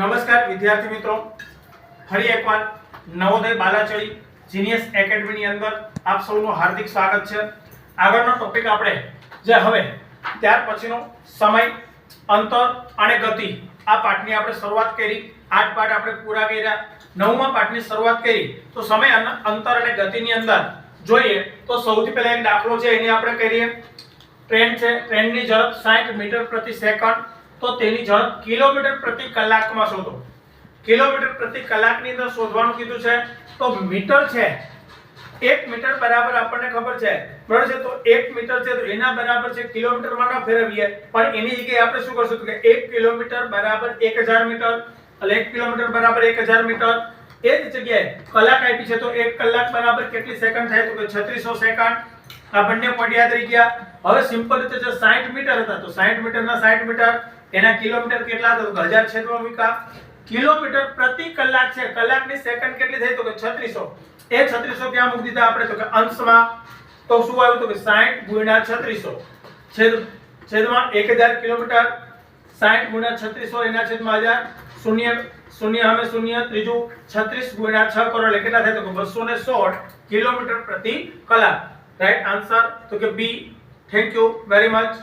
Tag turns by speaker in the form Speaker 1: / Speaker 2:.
Speaker 1: નમસ્કાર વિદ્યાર્થી મિત્રો. ફરી એકવાર નવોદય બાલાચડી જીનિયસ એકેડમીની અંદર આપ સૌનું હાર્દિક સ્વાગત છે. આગળનો ટોપિક આપણે જે હવે ત્યાર પછીનો સમય, અંતર અને ગતિ આ પાઠની આપણે શરૂઆત કરી. આઠ પાઠ આપણે પૂરા કર્યા. નવમા પાઠની શરૂઆત કરી. તો સમય અને અંતર અને ગતિની અંદર જોઈએ તો સૌથી પહેલા એક દાખલો છે, એની આપણે કરીએ. ટ્રેન છે, ટ્રેનની ઝડપ 60 મીટર પ્રતિ સેકન્ડ. તો તેની ઝડપ કિલોમીટર પ્રતિ કલાકમાં શોધો. કિલોમીટર પ્રતિ કલાકની અંદર શોધવાનું કીધું છે. તો મીટર છે. એક મીટર બરાબર આપણને ખબર છે. બરાબર છે? તો એક મીટર છે તો એના બરાબર છે કિલોમીટરમાં ન ફેરવીએ. પણ એની જગ્યાએ આપણે શું કરશું કે એક કિલોમીટર બરાબર 1000 મીટર. એટલે એક કિલોમીટર બરાબર 1000 મીટર. એ જ જગ્યાએ કલાક આપી છે તો એક કલાક બરાબર કેટલી સેકન્ડ થાય? તો કે છત્રીસો સેકન્ડ. આ બંને પોઈન્ટ યાદ ગયા. હવે સિમ્પલ રીતે જો સાઠ મીટર હતા તો સાઠ મીટરના સાઠ મીટર. એના કિલોમીટર કેટલા તો 1000 છેદમાં મૂકા કિલોમીટર પ્રતિ કલાક છે. કલાકની સેકન્ડ કેટલી થઈ? તો કે 3600 એ 3600 ક્યાં મૂકી દીધા આપણે? તો કે અંશમાં. તો શું આવ્યું? તો કે 60 ગુણ્યા 3600 છેદ, છેદમાં 1000 કિલોમીટર. 60 ગુણ્યા 3600 એના છેદમાં 1000 શૂન્ય શૂન્ય હવે શૂન્ય, ત્રીજું 36 ગુણ્યા 6 કરો એટલે કેટલા થાય? તો કે 216 કિલોમીટર પ્રતિ કલાક. રાઈટ આન્સર તો કે B thank you very much